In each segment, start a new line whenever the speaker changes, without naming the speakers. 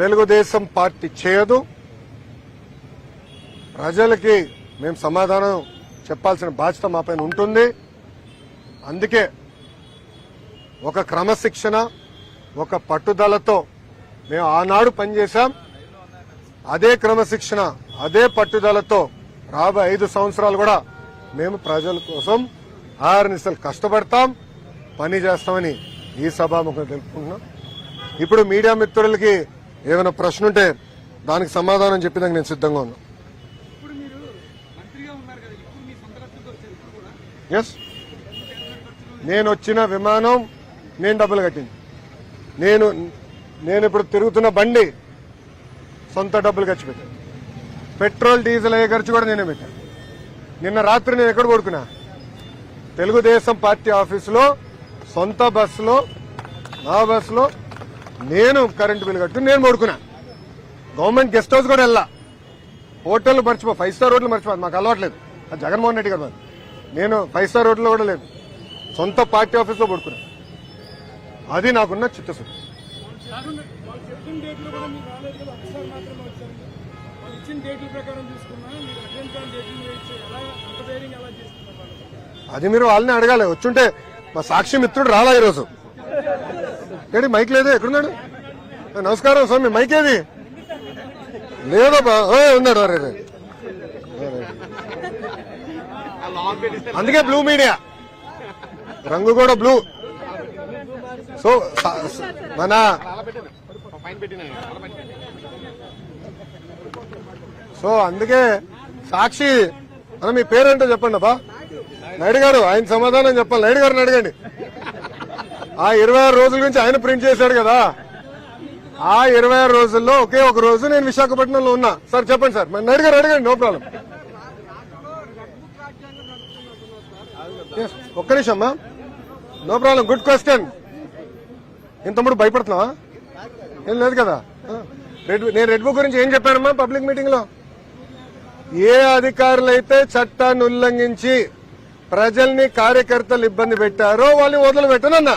Telugu Desam party చేయదు. ప్రజలకి మేము సమాధానం చెప్పాల్సిన బాధ్యత మాపైన ఉంటుంది. అందుకే ఒక క్రమశిక్షణ ఒక పట్టుదలతో మేము ఆనాడు పనిచేశాం. అదే క్రమశిక్షణ అదే పట్టుదలతో రాబోయే ఐదు సంవత్సరాలు కూడా మేము ప్రజల కోసం ఆరునిసలు కష్టపడతాం. పని చేస్తామని ఈ సభాముఖం తెలుపుకుంటున్నాం. ఇప్పుడు మీడియా మిత్రులకి ఏమైనా ప్రశ్న ఉంటే దానికి సమాధానం చెప్పేదానికి నేను సిద్ధంగా ఉన్నా. ఎస్ నేను వచ్చిన విమానం నేను డబ్బులు కట్టింది. నేను నేను ఇప్పుడు తిరుగుతున్న బండి సొంత డబ్బులు ఖర్చు పెట్టాను పెట్రోల్ డీజిల్ అయ్యే ఖర్చు కూడా నేనే పెట్టాను నిన్న రాత్రి నేను ఎక్కడ కొడుకున్నా తెలుగుదేశం పార్టీ ఆఫీసులో సొంత బస్సులో నా బస్సులో నేను కరెంటు బిల్లు కట్టుకుని నేను పడుకున్నా. గవర్నమెంట్ గెస్ట్ హౌస్ కూడా వెళ్ళా. హోటల్ మర్చిపో ఫైవ్ స్టార్ హోటల్ మర్చిపోదు మాకు అలవాట్లేదు అది జగన్మోహన్ రెడ్డి గారు మాది. నేను ఫైవ్ స్టార్ హోటల్లో కూడా లేదు. సొంత పార్టీ ఆఫీస్లో పడుకున్నా. అది నాకున్న చిత్తశుద్ధి. అది మీరు వాళ్ళని అడగాలి. వచ్చుంటే మా సాక్షి మిత్రుడు రాలా ఈరోజు. ఏడి మైక్ లేదు? ఎక్కడున్నాడు? నమస్కారం స్వామి మైక్ ఏది? లేదబ్బా. ఓ, ఉన్నాడు అరే అందుకే బ్లూ మీడియా. రంగు కూడా బ్లూ. సో మన సో అందుకే సాక్షి అన్న మీ పేరేంటో చెప్పండి అబ్బా నాయుడు గారు ఆయన సమాధానం చెప్పాలి. నాయుడు గారిని అడగండి. ఆ ఇరవై ఆరు రోజుల నుంచి ఆయన ప్రింట్ చేశాడు కదా. ఆ ఇరవై ఆరు రోజుల్లో ఒకే ఒక రోజు నేను విశాఖపట్నంలో ఉన్నా. సార్ చెప్పండి సార్. మరి అడిగారు అడగండి నో ప్రాబ్లం. ఒక్క నిమిషం అమ్మా. No problem good question. ఇంతముడు భయపడుతున్నావా? ఏం లేదు కదా. రెడ్ నేను రెడ్ బుక్ గురించి ఏం చెప్పానమ్మా పబ్లిక్ మీటింగ్లో ఏ అధికారులైతే చట్టాన్ని ఉల్లంఘించి ప్రజల్ని కార్యకర్తలు ఇబ్బంది పెట్టారో వాళ్ళని వదిలిపెట్టనన్నా.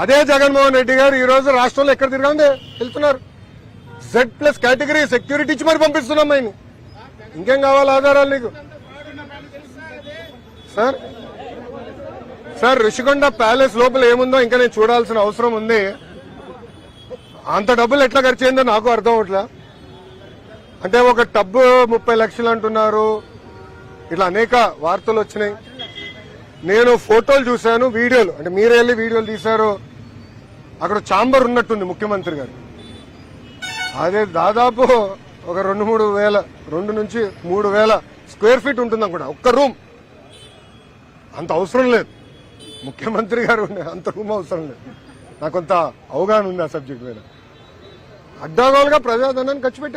అదే జగన్మోహన్ రెడ్డి గారు ఈ రోజు రాష్ట్రంలో ఎక్కడ తిరగండి? వెళ్తున్నారు. జెడ్ ప్లస్ కేటగిరీ సెక్యూరిటీ ఇచ్చి మరి పంపిస్తున్నాం ఆయన ఇంకేం కావాలి ఆధారాలు నీకు? సార్ సార్ ఋషికొండ ప్యాలెస్ లోపల ఏముందో ఇంకా నేను చూడాల్సిన అవసరం ఉంది. అంత డబ్బులు ఎట్లా ఖర్చు అయిందో నాకు అర్థం అవట్లా. అంటే ఒక టబ్బు ముప్పై లక్షలు అంటున్నారు. ఇట్లా అనేక వార్తలు వచ్చినాయి. నేను ఫోటోలు చూశాను వీడియోలు. అంటే మీరు వెళ్ళి వీడియోలు తీశారు? అక్కడ చాంబర్ ఉన్నట్టుంది ముఖ్యమంత్రి గారు. అదే దాదాపు ఒక రెండు మూడు వేల రెండు నుంచి మూడు వేల స్క్వేర్ ఫీట్ ఉంటుంది అనుకుంటా ఒక్క రూమ్. అంత అవసరం లేదు. ముఖ్యమంత్రి గారు అంత రూమ్ అవసరం లేదు. నాకు కొంత అవగాహన ఉంది ఆ సబ్జెక్ట్ మీద. అడ్డాగోలుగా ప్రజాధనాన్ని ఖర్చు పెట్టారు